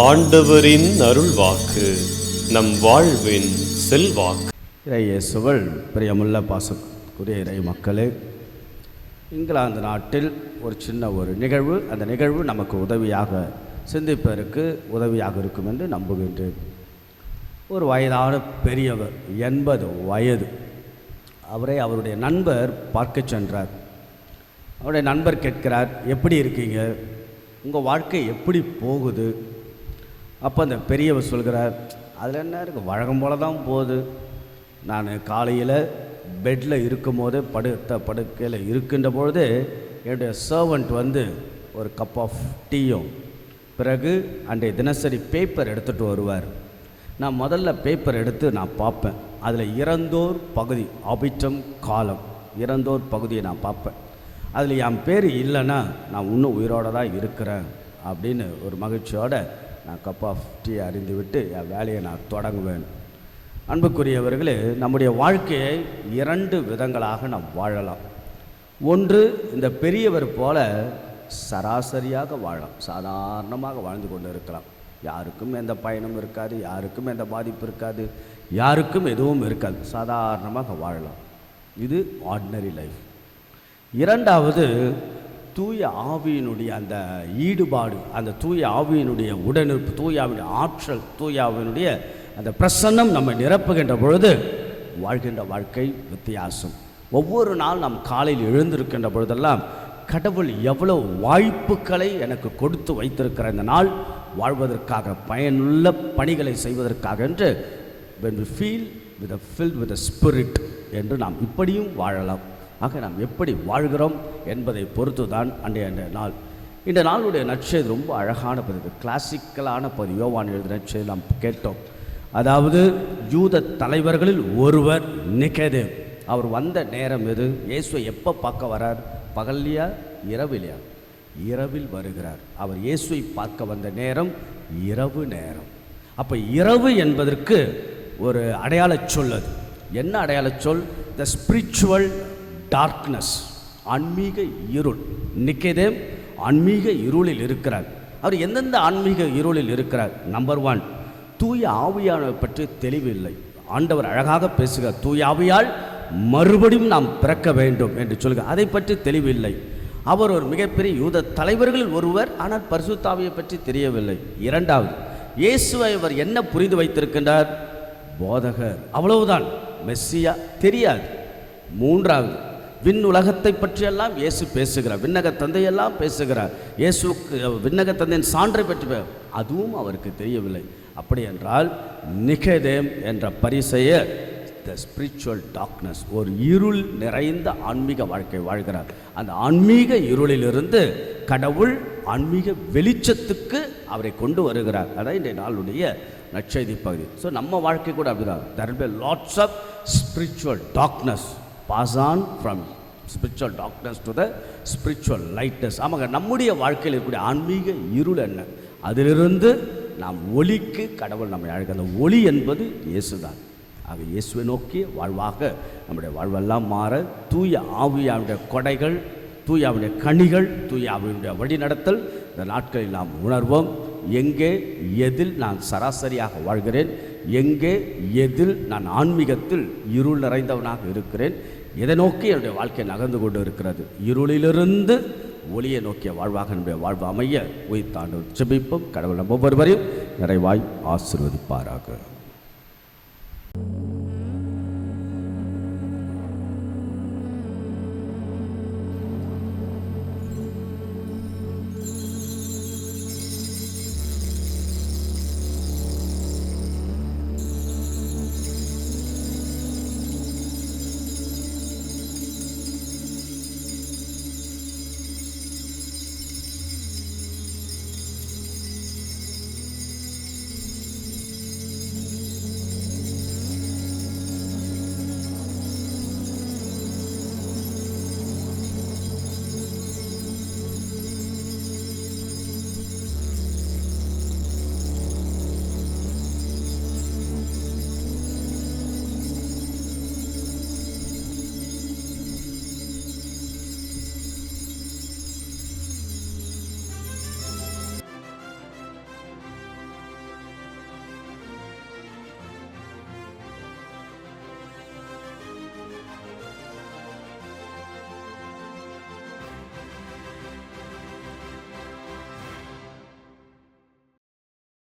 ஆண்டவரின் அருள்வாக்கு நம் வாழ்வின் செல்வாக்கு. இறையேசுவல் பிரியமுள்ள பாசக்குரிய இறை மக்களே இங்கிலாந்து நாட்டில் ஒரு சின்ன ஒரு நிகழ்வு. அந்த நிகழ்வு நமக்கு உதவியாக சிந்திப்பதற்கு உதவியாக இருக்கும் என்று நம்புகின்றேன். ஒரு வயதான பெரியவர் எண்பது வயது. அவரை அவருடைய நண்பர் பார்க்க சென்றார். அவருடைய நண்பர் கேட்கிறார் எப்படி இருக்கீங்க? உங்கள் வாழ்க்கை எப்படி போகுது? அப்போ அந்த பெரியவர் சொல்கிறார் அதில் என்ன இருக்குது வழக்கம் போல தான் போகுது. நான் காலையில் பெட்டில் இருக்கும்போது படுத்த படுக்கையில் இருக்கின்ற பொழுது என்னுடைய சர்வெண்ட் வந்து ஒரு கப் ஆஃப் டீயும் பிறகு அன்றைய தினசரி பேப்பர் எடுத்துகிட்டு வருவார். நான் முதல்ல பேப்பர் எடுத்து நான் பார்ப்பேன். அதில் இறந்தோர் பகுதி ஆபிட்டம் காலம் இறந்தோர் பகுதியை நான் பார்ப்பேன். அதில் என் பேர் இல்லைன்னா நான் இன்னும் உயிரோடு தான் இருக்கிறேன். அப்படின்னு ஒரு மகிழ்ச்சியோடு நான் கப் ஆஃப் டீ அறிந்துவிட்டு என் வேலையை நான் தொடங்குவேன். அன்புக்குரியவர்களே நம்முடைய வாழ்க்கையை இரண்டு விதங்களாக நாம் வாழலாம். ஒன்று இந்த பெரியவர் போல சராசரியாக வாழலாம். சாதாரணமாக வாழ்ந்து கொண்டு இருக்கலாம். யாருக்கும் எந்த பயனும் இருக்காது யாருக்கும் எந்த பாதிப்பு இருக்காது யாருக்கும் எதுவும் இருக்காது. சாதாரணமாக வாழலாம். இது ஆர்டினரி லைஃப் இரண்டாவது தூய ஆவியினுடைய அந்த ஈடுபாடு அந்த தூய ஆவியினுடைய உடனிருப்பு தூய ஆவியினுடைய ஆற்றல் தூய ஆவியினுடைய அந்த பிரசன்னம் நம்ம நிரப்புகின்ற பொழுது வாழ்கின்ற வாழ்க்கை வித்தியாசம். ஒவ்வொரு நாள் நாம் காலையில் எழுந்திருக்கின்ற பொழுதெல்லாம் கடவுள் எவ்வளவு வாய்ப்புகளை எனக்கு கொடுத்து வைத்திருக்கிற இந்த நாள் வாழ்வதற்காக பயனுள்ள பணிகளை செய்வதற்காக என்று when we feel with a fill with a spirit என்று நாம் இப்படியும் வாழலாம். ஆக நாம் எப்படி வாழ்கிறோம் என்பதை பொறுத்து தான் அன்றைய அன்றைய நாள். இந்த நாளுடைய நற்செய்தி ரொம்ப அழகான பதிவு. கிளாசிக்கலான பதிவு. யோவான் எழுதிய நற்செய்தி நாம் கேட்டோம். அதாவது யூத தலைவர்களில் ஒருவர் நிக்கதேவ். அவர் வந்த நேரம் எது? இயேசுவை எப்போ பார்க்க வரார்? பகல்லையா? இரவிலையா? இரவில் வருகிறார். அவர் இயேசுவை பார்க்க வந்த நேரம் இரவு நேரம். அப்போ இரவு என்பதற்கு ஒரு அடையாளச் சொல் அது. என்ன அடையாளச் சொல்? த ஸ்பிரிச்சுவல் டார்க்னஸ் ஆன்மீக இருள். நிக்கதேம் ஆன்மீக இருளில் இருக்கிறார். அவர் எந்தெந்த ஆன்மீக இருளில் இருக்கிறார்? நம்பர் ஒன் தூய ஆவியானவை பற்றி தெளிவில்லை. ஆண்டவர் அழகாக பேசுகிறார். தூய ஆவியால் மறுபடியும் நாம் பிறக்க வேண்டும் என்று சொல்கிறார். அதை பற்றி தெளிவில்லை. அவர் ஒரு மிகப்பெரிய யூத தலைவர்களில் ஒருவர் ஆனால் பரிசுத்தாவியை பற்றி தெரியவில்லை. இரண்டாவது இயேசுவை அவர் என்ன புரிந்து வைத்திருக்கின்றார்? போதகர். அவ்வளவுதான். மெஸ்ஸியா தெரியாது. மூன்றாவது விண் உலகத்தை பற்றியெல்லாம் இயேசு பேசுகிறார். விண்ணக தந்தையெல்லாம் பேசுகிறார். இயேசுக்கு விண்ணக தந்தையின் சான்றை பற்றி அதுவும் அவருக்கு தெரியவில்லை. அப்படி என்றால் நிகதேம் என்ற பரிசையர் த ஸ்பிரிச்சுவல் டார்க்னஸ் ஒரு இருள் நிறைந்த ஆன்மீக வாழ்க்கை வாழ்கிறார். அந்த ஆன்மீக இருளிலிருந்து கடவுள் ஆன்மீக வெளிச்சத்துக்கு அவரை கொண்டு வருகிறார். அதான் இன்றைய நாளுடைய நற்செய்தி பகுதி ஸோ நம்ம வாழ்க்கை கூட அப்படிதான். There be lots of spiritual darkness pass on from spiritual doctors to the spiritual lightness ஆமாங்க நம்முடைய வாழ்க்கையில் இருக்கக்கூடிய ஆன்மீக இருள் என்ன? அதிலிருந்து நாம் ஒளிக்கு கடவுள் நம்மை அழைக்க அந்த ஒளி என்பது இயேசுதான். ஆக இயேசுவை நோக்கி வாழ்வாக நம்முடைய வாழ்வெல்லாம் மாற தூய ஆவியாவுடைய கொடைகள் தூய ஆவியுடைய கனிகள் தூய ஆவியுடைய வழிநடத்தல் இந்த நாட்களில் நாம் உணர்வோம். எங்கே எதில் நான் சராசரியாக வாழ்கிறேன்? எங்கே எதில் நான் ஆன்மீகத்தில் இருள் நிறைந்தவனாக இருக்கிறேன்? எதை நோக்கி என்னுடைய வாழ்க்கை நகர்ந்து கொண்டு இருக்கிறது இருளிலிருந்து ஒளியை நோக்கிய வாழ்வாக என்னுடைய வாழ்வு அமைய உயிர்த்தாண்டு செபிப்போம் கடவுள் நம்ம ஒவ்வொருவரையும் நிறைவாய் ஆசிர்வதிப்பாராக.